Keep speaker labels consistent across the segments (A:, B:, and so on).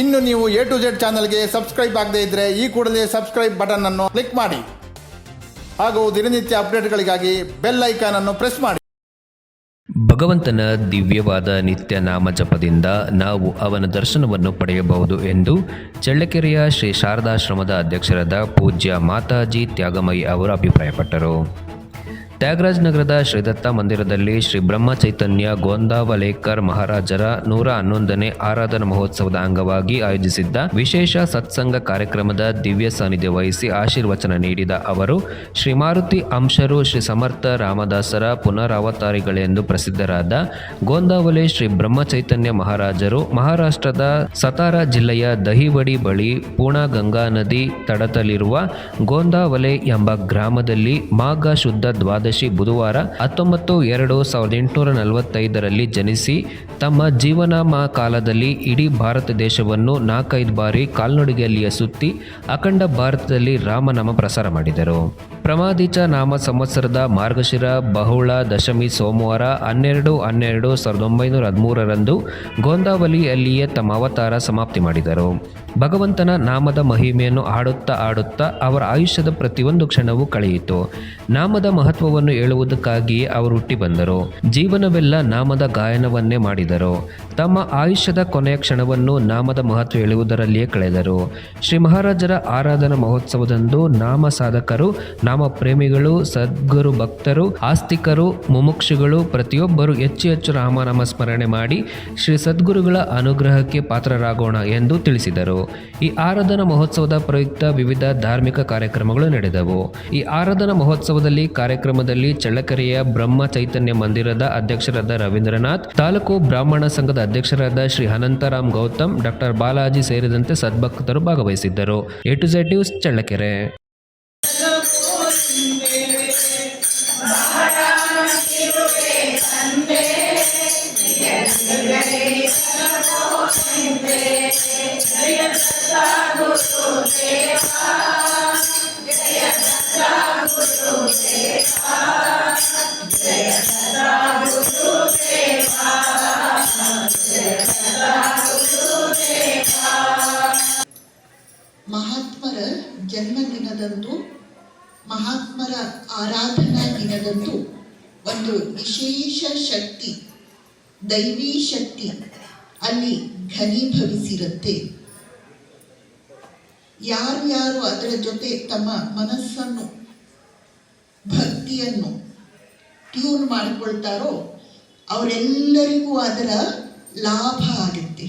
A: ಇನ್ನು ನೀವು A to Z ಚಾನಲ್ಗೆ ಸಬ್ಸ್ಕ್ರೈಬ್ ಆಗದೇ ಇದ್ದರೆ ಈ ಕೂಡಲೇ ಸಬ್ಸ್ಕ್ರೈಬ್ ಬಟನ್ ಅನ್ನು ಕ್ಲಿಕ್ ಮಾಡಿ. ಹಾಗೂ ದಿನನಿತ್ಯ ಅಪ್ಡೇಟ್ಗಳಿಗಾಗಿ ಬೆಲ್ ಐಕಾನ್ ಅನ್ನು ಪ್ರೆಸ್ ಮಾಡಿ.
B: ಭಗವಂತನ ದಿವ್ಯವಾದ ನಿತ್ಯ ನಾಮ ಜಪದಿಂದ ನಾವು ಅವನ ದರ್ಶನವನ್ನು ಪಡೆಯಬಹುದು ಎಂದು ಚಳ್ಳಕೆರೆಯ ಶ್ರೀ ಶಾರದಾಶ್ರಮದ ಅಧ್ಯಕ್ಷರಾದ ಪೂಜ್ಯ ಮಾತಾಜಿ ತ್ಯಾಗಮಯಿ ಅವರು ಅಭಿಪ್ರಾಯಪಟ್ಟರು. ತ್ಯಾಗರಾಜ್ ನಗರದ ಶ್ರೀದತ್ತ ಮಂದಿರದಲ್ಲಿ ಶ್ರೀ ಬ್ರಹ್ಮ ಚೈತನ್ಯ ಗೋಂದಾವಲೇಕರ್ ಮಹಾರಾಜರ ನೂರ ಹನ್ನೊಂದನೇ ಆರಾಧನಾ ಮಹೋತ್ಸವದ ಅಂಗವಾಗಿ ಆಯೋಜಿಸಿದ್ದ ವಿಶೇಷ ಸತ್ಸಂಗ ಕಾರ್ಯಕ್ರಮದ ದಿವ್ಯ ಸಾನ್ನಿಧ್ಯ ವಹಿಸಿ ಆಶೀರ್ವಚನ ನೀಡಿದ ಅವರು, ಶ್ರೀ ಮಾರುತಿ ಅಂಶರು ಶ್ರೀ ಸಮರ್ಥ ರಾಮದಾಸರ ಪುನರಾವತಾರಿಗಳೆಂದು ಪ್ರಸಿದ್ಧರಾದ ಗೋಂದಾವಲೆ ಶ್ರೀ ಬ್ರಹ್ಮ ಚೈತನ್ಯ ಮಹಾರಾಜರು, ಮಹಾರಾಷ್ಟ್ರದ ಸತಾರಾ ಜಿಲ್ಲೆಯ ದಹಿವಡಿ ಬಳಿ ಪೂಣಾ ಗಂಗಾ ನದಿ ತಡದಲ್ಲಿರುವ ಗೋಂದಾವಲೆ ಎಂಬ ಗ್ರಾಮದಲ್ಲಿ ಮಾಘ ಶುದ್ಧ ದ್ವಾದಶಿ ಬುಧವಾರ ಹತ್ತೊಂಬತ್ತು ಎರಡು ಸಾವಿರದ ಎಂಟುನೂರ ನಲವತ್ತೈದರಲ್ಲಿ ಜನಿಸಿ ತಮ್ಮ ಜೀವನಾಮ ಕಾಲದಲ್ಲಿ ಇಡೀ ಭಾರತ ದೇಶವನ್ನು ನಾಲ್ಕೈದು ಬಾರಿ ಕಾಲ್ನಡಿಗೆಯಲ್ಲಿಯ ಸುತ್ತಿ ಅಖಂಡ ಭಾರತದಲ್ಲಿ ರಾಮನಾಮ ಪ್ರಸಾರ ಮಾಡಿದರು. ಪ್ರಮಾದಿಚ ನಾಮ ಸಂವತ್ಸರದ ಮಾರ್ಗಶಿರ, ಬಹುಳ, ದಶಮಿ, ಸೋಮವಾರ ಹನ್ನೆರಡು ಹನ್ನೆರಡು ಸಾವಿರದ ಒಂಬೈನೂರ ಹದಿಮೂರರಂದು ಗೋಂದಾವಲಿಯಲ್ಲಿಯೇ ತಮ್ಮ ಅವತಾರ ಸಮಾಪ್ತಿ ಮಾಡಿದರು. ಭಗವಂತನ ನಾಮದ ಮಹಿಮೆಯನ್ನು ಹಾಡುತ್ತಾ ಆಡುತ್ತಾ ಅವರ ಆಯುಷ್ಯದ ಪ್ರತಿಯೊಂದು ಕ್ಷಣವೂ ಕಳೆಯಿತು. ನಾಮದ ಮಹತ್ವವನ್ನು ಹೇಳುವುದಕ್ಕಾಗಿಯೇ ಅವರು ಹುಟ್ಟಿ ಬಂದರು. ಜೀವನವೆಲ್ಲ ನಾಮದ ಗಾಯನವನ್ನೇ ಮಾಡಿದರು. ತಮ್ಮ ಆಯುಷ್ಯದ ಕೊನೆಯ ಕ್ಷಣವನ್ನು ನಾಮದ ಮಹತ್ವ ಹೇಳುವುದರಲ್ಲಿಯೇ ಕಳೆದರು. ಶ್ರೀ ಮಹಾರಾಜರ ಆರಾಧನಾ ಮಹೋತ್ಸವದಂದು ನಾಮ ಸಾಧಕರು, ನಾಮ ಪ್ರೇಮಿಗಳು, ಸದ್ಗುರು ಭಕ್ತರು, ಆಸ್ತಿಕರು, ಮುಮುಕ್ಷುಗಳು ಪ್ರತಿಯೊಬ್ಬರು ಹೆಚ್ಚು ಹೆಚ್ಚು ರಾಮನಾಮ ಸ್ಮರಣೆ ಮಾಡಿ ಶ್ರೀ ಸದ್ಗುರುಗಳ ಅನುಗ್ರಹಕ್ಕೆ ಪಾತ್ರರಾಗೋಣ ಎಂದು ತಿಳಿಸಿದರು. ಈ ಆರಾಧನಾ ಮಹೋತ್ಸವದ ಪ್ರಯುಕ್ತ ವಿವಿಧ ಧಾರ್ಮಿಕ ಕಾರ್ಯಕ್ರಮಗಳು ನಡೆದವು. ಈ ಆರಾಧನಾ ಮಹೋತ್ಸವದಲ್ಲಿ ಕಾರ್ಯಕ್ರಮದಲ್ಲಿ ಚಳ್ಳಕೆರೆಯ ಬ್ರಹ್ಮ ಚೈತನ್ಯ ಮಂದಿರದ ಅಧ್ಯಕ್ಷರಾದ ರವೀಂದ್ರನಾಥ್, ತಾಲೂಕು ಬ್ರಾಹ್ಮಣ ಸಂಘದ ಅಧ್ಯಕ್ಷರಾದ ಶ್ರೀ ಅನಂತರಾಮ್ ಗೌತಮ್, ಡಾಕ್ಟರ್ ಬಾಲಾಜಿ ಸೇರಿದಂತೆ ಸದ್ಭಕ್ತರು ಭಾಗವಹಿಸಿದ್ದರು. A to Z news Challakere.
C: ಜನ್ಮದಿನದಂದು ಮಹಾತ್ಮರ ಆರಾಧನಾ ದಿನದಂದು ಒಂದು ವಿಶೇಷ ಶಕ್ತಿ, ದೈವಿ ಶಕ್ತಿ ಅಲ್ಲಿ ಘನೀಭವಿಸಿರುತ್ತೆ. ಯಾರು ಯಾರು ಅದರ ಜೊತೆ ತಮ್ಮ ಮನಸ್ಸನ್ನು, ಭಕ್ತಿಯನ್ನು ಟ್ಯೂನ್ ಮಾಡಿಕೊಳ್ತಾರೋ ಅವರೆಲ್ಲರಿಗೂ ಅದರ ಲಾಭ ಆಗುತ್ತೆ.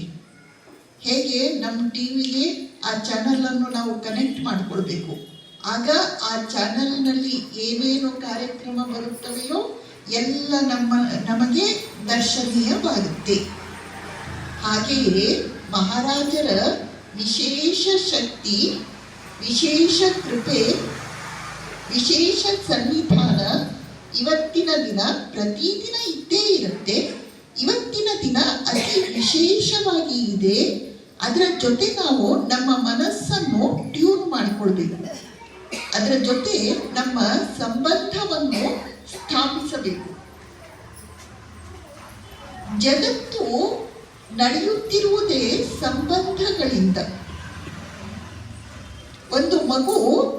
C: ಹೇಗೆ? ನಮ್ಮ ಟಿವಿಗೆ ಆ ಚಾನಲನ್ನು ನಾವು ಕನೆಕ್ಟ್ ಮಾಡಿಕೊಳ್ಬೇಕು. ಆಗ ಆ ಚಾನಲ್ನಲ್ಲಿ ಏನೇನು ಕಾರ್ಯಕ್ರಮ ಬರುತ್ತವೆಯೋ ಎಲ್ಲ ನಮ್ಮ, ನಮಗೆ ದರ್ಶನೀಯವಾಗುತ್ತೆ. ಹಾಗೆಯೇ ಮಹಾರಾಜರ ವಿಶೇಷ ಶಕ್ತಿ, ವಿಶೇಷ ಕೃಪೆ, ವಿಶೇಷ ಸನ್ನಿಧಾನ ಇವತ್ತಿನ ದಿನ ಪ್ರತಿದಿನ ಇದ್ದೇ ಇರುತ್ತೆ. ಇವತ್ತಿನ ದಿನ ಅತಿ ವಿಶೇಷವಾಗಿ ಇದೆ. ಅದರ ಜೊತೆ ನಾವು ನಮ್ಮ ಮನಸ್ಸನ್ನು ಟ್ಯೂನ್ ಮಾಡಿಕೊಳ್ಬೇಕು. ಅದರ ಜೊತೆ ನಮ್ಮ ಸಂಬಂಧವನ್ನು ಸ್ಥಾಪಿಸಬೇಕು. ಜಗತ್ತು ನಡೆಯುತ್ತಿರುವುದೇ ಸಂಬಂಧಗಳಿಂದ. ಒಂದು ಮಗು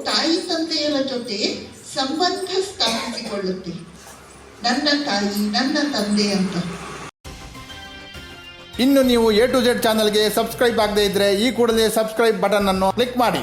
C: ತಾಯಿ ತಂದೆಯರ ಜೊತೆ ಸಂಬಂಧ ಸ್ಥಾಪಿಸಿಕೊಳ್ಳುತ್ತೆ. ನನ್ನ ತಾಯಿ, ನನ್ನ ತಂದೆ ಅಂತ.
A: ಇನ್ನು ನೀವು ಎ ಟು ಜೆಡ್ ಚಾನಲ್ಗೆ ಸಬ್ಸ್ಕ್ರೈಬ್ ಆಗದೇ ಇದ್ರೆ ಈ ಕೂಡಲೇ ಸಬ್ಸ್ಕ್ರೈಬ್ ಬಟನ್ ಅನ್ನು ಕ್ಲಿಕ್ ಮಾಡಿ.